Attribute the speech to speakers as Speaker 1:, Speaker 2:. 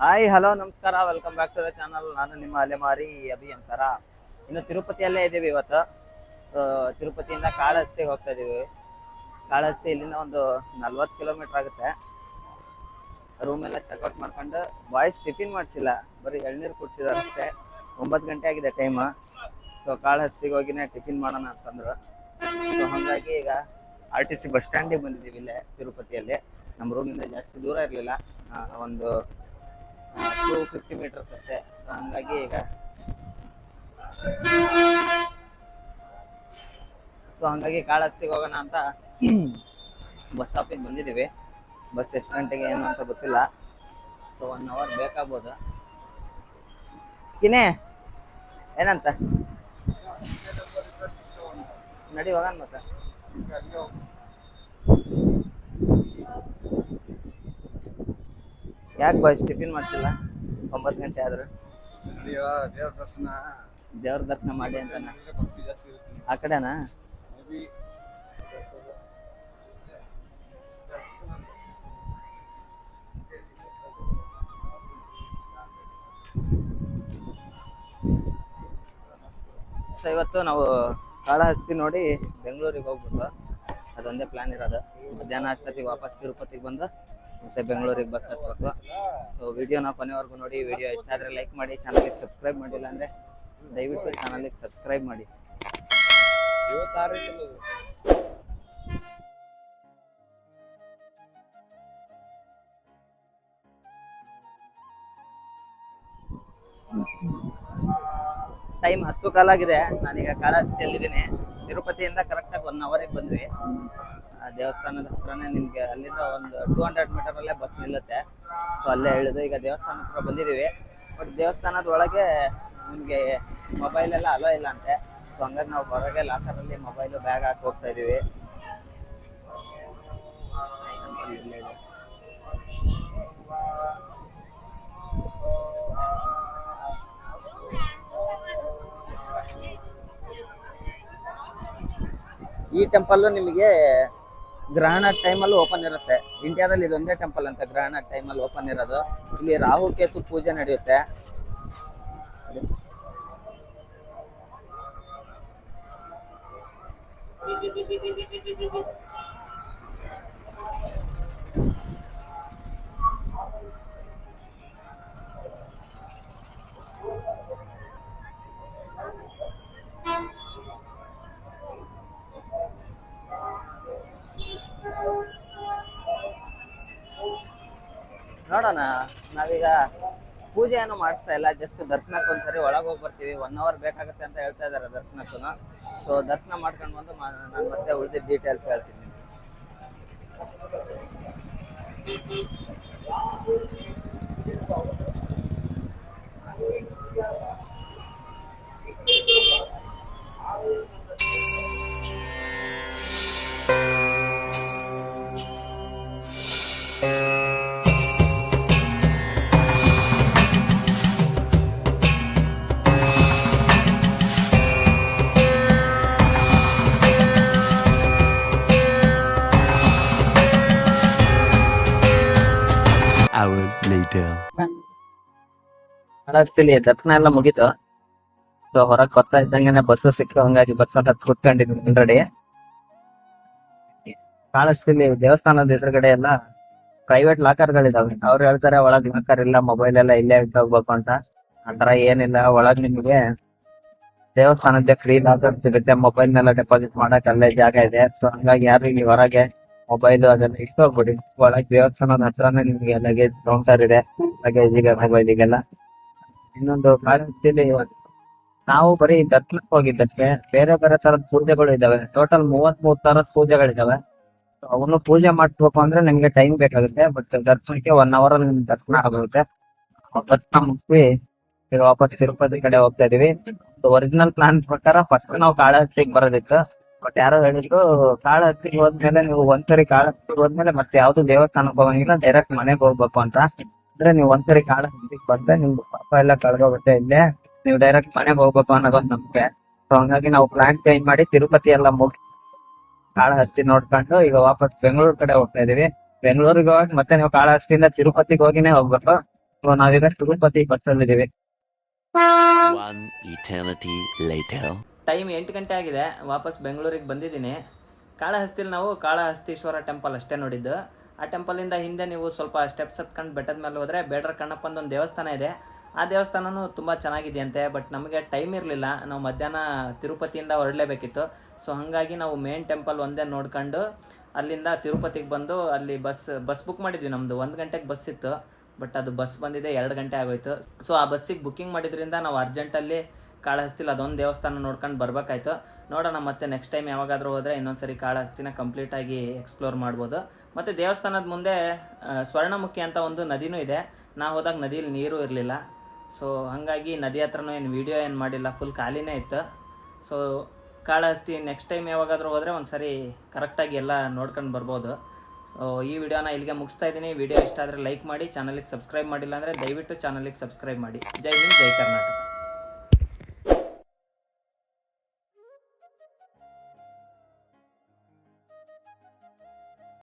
Speaker 1: Hi hello ನಮಸ್ಕಾರ. Welcome back to the channel ನಾನು ನಿಮ್ಮ ಅಲೆಮಾರಿ ಅಭಿ ಅಂತಾರ. ಇನ್ನು ತಿರುಪತಿಯಲ್ಲೇ ಇದ್ದೀವಿ ಇವತ್ತು. ಸೊ ತಿರುಪತಿಯಿಂದ ಕಾಳಹಸ್ತಿಗೆ ಹೋಗ್ತಾ ಇದ್ದೀವಿ ಕಾಳಹಸ್ತಿ ಇಲ್ಲಿಂದ ಒಂದು ನಲ್ವತ್ತು ಕಿಲೋಮೀಟರ್ ಆಗುತ್ತೆ. ರೂಮ್ ಎಲ್ಲ ಚೆಕ್ಔಟ್ ಮಾಡ್ಕೊಂಡು ಬಾಯ್ಸ್ ಟಿಫಿನ್ ಮಾಡಿಸಿಲ್ಲ. ಬರೀ ಎಳ್ನೀರು ಕುಡ್ಸಿದಾರೆ ಅಷ್ಟೇ. ಒಂಬತ್ತು ಗಂಟೆ ಆಗಿದೆ ಟೈಮ್ ಸೊ ಕಾಳಹಸ್ತಿಗೆ ಹೋಗಿನೇ ಟಿಫಿನ್ ಮಾಡೋಣ ಅಂತಂದ್ರು. ಸೊ ಹಾಗಾಗಿ ಈಗ ಆರ್ ಟಿ ಸಿ ಬಸ್ ಸ್ಟ್ಯಾಂಡಿಗೆ ಬಂದಿದ್ದೀವಿ ಇಲ್ಲೇ ತಿರುಪತಿಯಲ್ಲಿ. ನಮ್ಮ ರೂಮಿಂದ ಜಾಸ್ತಿ ದೂರ ಇರಲಿಲ್ಲ. ಒಂದು ಟೂ ಫಿಫ್ಟಿ ಮೀಟರ್ಸ್ ಅಷ್ಟೇ ಸೊ ಹಂಗಾಗಿ ಈಗ ಸೊ ಹಂಗಾಗಿ ಕಾಳಸ್ತಿಗೆ ಹೋಗೋಣ ಅಂತ. ಬಸ್ ಸ್ಟಾಪಿಗೆ ಬಂದಿದ್ದೀವಿ. ಬಸ್ ಎಷ್ಟು ಗಂಟೆಗೆ, ಏನು ಅಂತ ಗೊತ್ತಿಲ್ಲ. ಸೊ ಒನ್ ಅವರ್ ಬೇಕಾಗ್ಬೋದು. ಕಿನೇ, ಏನಂತ? ನಡಿ, ಹೋಗೋಣ ಮತ್ತೆ. ಯಾಕೆ ಬಾಯ್ಸ್ ಟಿಫಿನ್ ಮಾಡ್ತಿಲ್ಲ ಒಂಬತ್ತು ಗಂಟೆ ಆದ್ರೆ.
Speaker 2: ದೇವ್ರ ದರ್ಶನ.
Speaker 1: ದೇವ್ರ ದರ್ಶನ ಮಾಡಿ ಅಂತ ಆ ಕಡೆನಾ? ಇವತ್ತು ನಾವು ಕಾಳಹಸ್ತಿ ನೋಡಿ ಬೆಂಗಳೂರಿಗೆ ಹೋಗ್ಬೇಕು ಅದೊಂದೇ ಪ್ಲಾನ್ ಇರೋದು. ಮಧ್ಯಾಹ್ನ ಅಷ್ಟೊತ್ತಿಗೆ ವಾಪಸ್ ತಿರುಪತಿಗೆ ಬಂದು ಮತ್ತೆ ಬೆಂಗಳೂರಿಗೆ ಬಸ್ ಹತ್ಬೇಕು. ಸೊ ವಿಡಿಯೋನ ಕೊನೆವರೆಗೂ ನೋಡಿ. ವಿಡಿಯೋ ಇಷ್ಟ ಆದರೆ ಲೈಕ್ ಮಾಡಿ. ಚಾನಲ್ಗೆ ಸಬ್ಸ್ಕ್ರೈಬ್ ಮಾಡಿಲ್ಲ ಅಂದರೆ ದಯವಿಟ್ಟು ಚಾನಲ್ಗೆ ಸಬ್ಸ್ಕ್ರೈಬ್ ಮಾಡಿ. ಟೈಮ್ ಹತ್ತು ಕಾಲಾಗಿದೆ. ನಾನೀಗ ಕಾಳಹಸ್ತಿಯಲ್ಲಿದ್ದೀನಿ ತಿರುಪತಿಯಿಂದ ಕರೆಕ್ಟಾಗಿ ಒನ್ ಅವರಿಗೆ ಬಂದ್ವಿ. ಆ ದೇವಸ್ಥಾನದ ಹತ್ರನೇ ನಿಮಗೆ ಅಲ್ಲಿಂದ ಒಂದು ಟೂ ಹಂಡ್ರೆಡ್ ಮೀಟರಲ್ಲೇ ಬಸ್ ನಿಲ್ಲುತ್ತೆ. ಸೊ ಅಲ್ಲೇ ಇಳಿದು ಈಗ ದೇವಸ್ಥಾನ ಹತ್ರ ಬಂದಿದ್ದೀವಿ. ಬಟ್ ದೇವಸ್ಥಾನದ ಒಳಗೆ ನಿಮಗೆ ಮೊಬೈಲ್ ಎಲ್ಲ ಅಲೋ ಇಲ್ಲ ಅಂತೆ. ಸೊ ಹಂಗಾಗಿ ನಾವು ಹೊರಗೆ ಲಾಕರಲ್ಲಿ ಮೊಬೈಲು ಬ್ಯಾಗ್ ಹಾಕಿ ಹೋಗ್ತಾ ಇದ್ದೀವಿ. ಈ ಟೆಂಪಲ್ ನಿಮಗೆ ಗ್ರಹಣ ಟೈಮಲ್ಲಿ ಓಪನ್ ಇರುತ್ತೆ. ಇಂಡಿಯಾದಲ್ಲಿ ಇದೊಂದೇ ಟೆಂಪಲ್ ಅಂತ ಗ್ರಹಣ ಟೈಮಲ್ಲಿ ಓಪನ್ ಇರೋದು. ಇಲ್ಲಿ ರಾಹು ಕೇತು ಪೂಜೆ ನಡೆಯುತ್ತೆ. ನೋಡೋಣ. ನಾವೀಗ ಪೂಜೆ ಏನು ಮಾಡಿಸ್ತಾ ಇಲ್ಲ ಜಸ್ಟ್ ದರ್ಶನಕ್ಕೆ ಒಂದ್ಸರಿ ಒಳಗೆ ಹೋಗಿ ಬರ್ತೀವಿ. ಒನ್ ಅವರ್ ಬೇಕಾಗುತ್ತೆ ಅಂತ ಹೇಳ್ತಾ ಇದ್ದಾರೆ ದರ್ಶನಕ್ಕೂ ಸೊ ದರ್ಶನ ಮಾಡ್ಕೊಂಡು ಬಂದು ನಾನು ಮತ್ತೆ ಉಳಿದ ಡೀಟೇಲ್ಸ್ ಹೇಳ್ತೀನಿ
Speaker 3: hour later.
Speaker 1: ಕಾಳಹಸ್ತಿಲಿ ದರ್ಶನ ಎಲ್ಲ ಮುಗೀತು. ಸೊ ಹೊರಗೆ ಬರ್ತಾ ಇದ್ದಂಗೆ ಬಸ್ ಸಿಕ್ಕು ಹಂಗಾಗಿ ಬಸ್ ಅಂತ ಕೂತ್ಕೊಂಡಿದ್ವಿ ಆಲ್ರೆಡಿ ಕಾಣಿಸ್ತೀನಿ ದೇವಸ್ಥಾನದ ಎದುರುಗಡೆ ಎಲ್ಲ ಪ್ರೈವೇಟ್ ಲಾಕರ್ಗಳಿದಾವೆ ಅವ್ರು ಹೇಳ್ತಾರೆ, ಒಳಗ್ ಲಾಕರ್ ಇಲ್ಲ ಮೊಬೈಲ್ ಎಲ್ಲ ಇಲ್ಲೇ ಇಟ್ಟು ಹೋಗ್ಬೇಕು ಅಂತ. ಆತರ ಏನಿಲ್ಲ, ಒಳಗ್ ನಿಮ್ಗೆ ದೇವಸ್ಥಾನದ ಫ್ರೀ ಲಾಕರ್ ಸಿಗುತ್ತೆ. ಮೊಬೈಲ್ ನೆಲ್ಲ ಡೆಪಾಸಿಟ್ ಮಾಡಕ್ ಅಲ್ಲೇ ಜಾಗ ಇದೆ. ಸೊ ಹಂಗಾಗಿ ಯಾರು ಇಲ್ಲಿ ಹೊರಗೆ ಮೊಬೈಲ್ ಅದೆಲ್ಲ ಇಟ್ಟು ಹೋಗ್ಬಿಡಿ ಒಳಗೆ ದೇವಸ್ಥಾನದ ಹತ್ರನೇ ನಿಮಗೆ ಲಗೇಜ್ ಕೌಂಟರ್ ಇದೆ ಲಗೇಜಿಗೆ ಮೊಬೈಲಿಗೆಲ್ಲ ಇನ್ನೊಂದು ಕಾಲೇಜಲ್ಲಿ ನಾವು ಬರೀ ದರ್ಶನಕ್ಕೆ ಹೋಗಿದ್ದಕ್ಕೆ ಬೇರೆ ಬೇರೆ ತರದ ಪೂಜೆಗಳು ಇದಾವೆ. ಟೋಟಲ್ ಮೂವತ್ ಮೂರ್ ತರದ ಪೂಜೆಗಳಿದಾವೆ. ಅವನು ಪೂಜೆ ಮಾಡಿಸ್ಬೇಕು ಅಂದ್ರೆ ನಿಮ್ಗೆ ಟೈಮ್ ಬೇಕಾಗುತ್ತೆ ಬಟ್ ದರ್ಶನಕ್ಕೆ ಒನ್ ಅವರ್ ಅಲ್ಲಿ ನಿಮ್ಗೆ ದರ್ಶನ ಆಗುತ್ತೆ ದರ್ಶನ ಮುಗಿಸಿ ಈಗ ವಾಪಸ್ ತಿರುಪತಿ ಕಡೆ ಹೋಗ್ತಾ ಇದೀವಿ. ಒರಿಜಿನಲ್ ಪ್ಲಾನ್ ಪ್ರಕಾರ ಫಸ್ಟ್ ನಾವು ಕಾಳಹಸ್ತಿಗೆ ಬರೋದಿತ್ತು. ಬಟ್ ಯಾರೋ ಹೇಳಿದ್ರು ಕಾಳಹಸ್ತಿಗೆ ಹೋದ್ಮೇಲೆ ನೀವು ಒಂದ್ಸರಿ ಕಾಳಹಸ್ತಿಗೆ ಹೋದ್ಮೇಲೆ ಮತ್ತೆ ಯಾವ್ದು ದೇವಸ್ಥಾನಕ್ಕೆ ಹೋಗಂಗಿಲ್ಲ ಡೈರೆಕ್ಟ್ ಮನೆಗೆ ಹೋಗ್ಬೇಕು ಅಂತ. ಅಂದ್ರೆ ನೀವು ಒಂದ್ಸರಿ ಕಾಳಹಸ್ತಿಗೆ ಬಂದ್ರೆ ನಿಮ್ ಪಾಪ ಎಲ್ಲ ಕಳ್ದೋಗುತ್ತೆ ಇಲ್ಲೇ. ನೀವು ಡೈರೆಕ್ಟ್ ಮನೆಗೆ ಹೋಗ್ಬೇಕು ಅನ್ನೋದೊಂದು ನಂಬಿಕೆ. ಸೊ ಹಂಗಾಗಿ ನಾವು ಪ್ಲಾನ್ ಚೇಂಜ್ ಮಾಡಿ ತಿರುಪತಿ ಎಲ್ಲ ಮುಗಿ ಕಾಳಹಸ್ತಿ ನೋಡ್ಕೊಂಡು ಈಗ ವಾಪಸ್ ಬೆಂಗಳೂರು ಕಡೆ ಹೋಗ್ತಾ ಇದೀವಿ. ಬೆಂಗಳೂರಿಗೆ ಹೋಗಿ ಮತ್ತೆ ನೀವು ಕಾಳಹಸ್ತಿಯಿಂದ ತಿರುಪತಿಗೆ ಹೋಗಿನೇ ಹೋಗ್ಬೇಕು. ಸೊ ನಾವೀಗ ತಿರುಪತಿ ಬಸ್ ಅಲ್ಲಿ ಇದೀವಿ.
Speaker 4: ಟೈಮ್ ಎಂಟು ಗಂಟೆ ಆಗಿದೆ, ವಾಪಸ್ ಬೆಂಗಳೂರಿಗೆ ಬಂದಿದ್ದೀನಿ. ಕಾಳಹಸ್ತಿಲಿ ನಾವು ಕಾಳಹಸ್ತೀಶ್ವರ ಟೆಂಪಲ್ ಅಷ್ಟೇ ನೋಡಿದ್ದು. ಆ ಟೆಂಪಲಿಂದ ಹಿಂದೆ ನೀವು ಸ್ವಲ್ಪ ಸ್ಟೆಪ್ಸ್ ಹತ್ಕೊಂಡು ಬೆಟ್ಟದ ಮೇಲೆ ಹೋದರೆ ಬೇಡ್ರ ಕಣ್ಣಪ್ಪಂದು ಒಂದು ದೇವಸ್ಥಾನ ಇದೆ. ಆ ದೇವಸ್ಥಾನವೂ ತುಂಬ ಚೆನ್ನಾಗಿದೆಯಂತೆ ಬಟ್ ನಮಗೆ ಟೈಮ್ ಇರಲಿಲ್ಲ. ನಾವು ಮಧ್ಯಾಹ್ನ ತಿರುಪತಿಯಿಂದ ಹೊರಡಲೇಬೇಕಿತ್ತು. ಸೊ ಹಾಗಾಗಿ ನಾವು ಮೇನ್ ಟೆಂಪಲ್ ಒಂದೇ ನೋಡ್ಕೊಂಡು ಅಲ್ಲಿಂದ ತಿರುಪತಿಗೆ ಬಂದು ಅಲ್ಲಿ ಬಸ್ ಬಸ್ ಬುಕ್ ಮಾಡಿದ್ವಿ ನಮ್ಮದು ಒಂದು ಗಂಟೆಗೆ ಬಸ್ ಇತ್ತು ಬಟ್ ಅದು ಬಸ್ ಬಂದಿದೆ, ಎರಡು ಗಂಟೆ ಆಗೋಯ್ತು. ಸೊ ಆ ಬಸ್ಸಿಗೆ ಬುಕ್ಕಿಂಗ್ ಮಾಡಿದ್ರಿಂದ ನಾವು ಅರ್ಜೆಂಟಲ್ಲಿ ಕಾಳಹಸ್ತಿಲಿ ಅದೊಂದು ದೇವಸ್ಥಾನ ನೋಡ್ಕೊಂಡು ಬರ್ಬೇಕಾಯ್ತು. ನೋಡೋಣ ಮತ್ತೆ ನೆಕ್ಸ್ಟ್ ಟೈಮ್ ಯಾವಾಗಾದರೂ ಹೋದರೆ ಇನ್ನೊಂದ್ಸರಿ ಕಾಳಹಸ್ತಿನ ಕಂಪ್ಲೀಟಾಗಿ ಎಕ್ಸ್ಪ್ಲೋರ್ ಮಾಡ್ಬೋದು. ಮತ್ತು ದೇವಸ್ಥಾನದ ಮುಂದೆ ಸ್ವರ್ಣಮುಖಿ ಅಂತ ಒಂದು ನದಿನೂ ಇದೆ. ನಾ ಹೋದಾಗ ನದಿಯಲ್ಲಿ ನೀರು ಇರಲಿಲ್ಲ. ಸೊ ಹಾಗಾಗಿ ನದಿ ಹತ್ರನೂ ಏನು ವೀಡಿಯೋ ಏನು ಮಾಡಿಲ್ಲ ಫುಲ್ ಖಾಲಿನೇ ಇತ್ತು. ಸೊ ಕಾಳಹಸ್ತಿ ನೆಕ್ಸ್ಟ್ ಟೈಮ್ ಯಾವಾಗಾದರೂ ಹೋದರೆ ಒಂದು ಸರಿ ಕರೆಕ್ಟಾಗಿ ಎಲ್ಲ ನೋಡ್ಕೊಂಡು ಬರ್ಬೋದು. ಈ ವಿಡಿಯೋನ ಇಲ್ಲಿಗೆ ಮುಗಿಸ್ತಾ ಇದ್ದೀನಿ. ವಿಡಿಯೋ ಇಷ್ಟ ಆದರೆ ಲೈಕ್ ಮಾಡಿ ಚಾನಲಿಗೆ ಸಬ್ಸ್ಕ್ರೈಬ್ ಮಾಡಿಲ್ಲ ಅಂದರೆ ದಯವಿಟ್ಟು ಚಾನಲಿಗೆ ಸಬ್ಸ್ಕ್ರೈಬ್ ಮಾಡಿ. ಜೈ ಹಿಂದ್, ಜೈ ಕರ್ನಾಟಕ.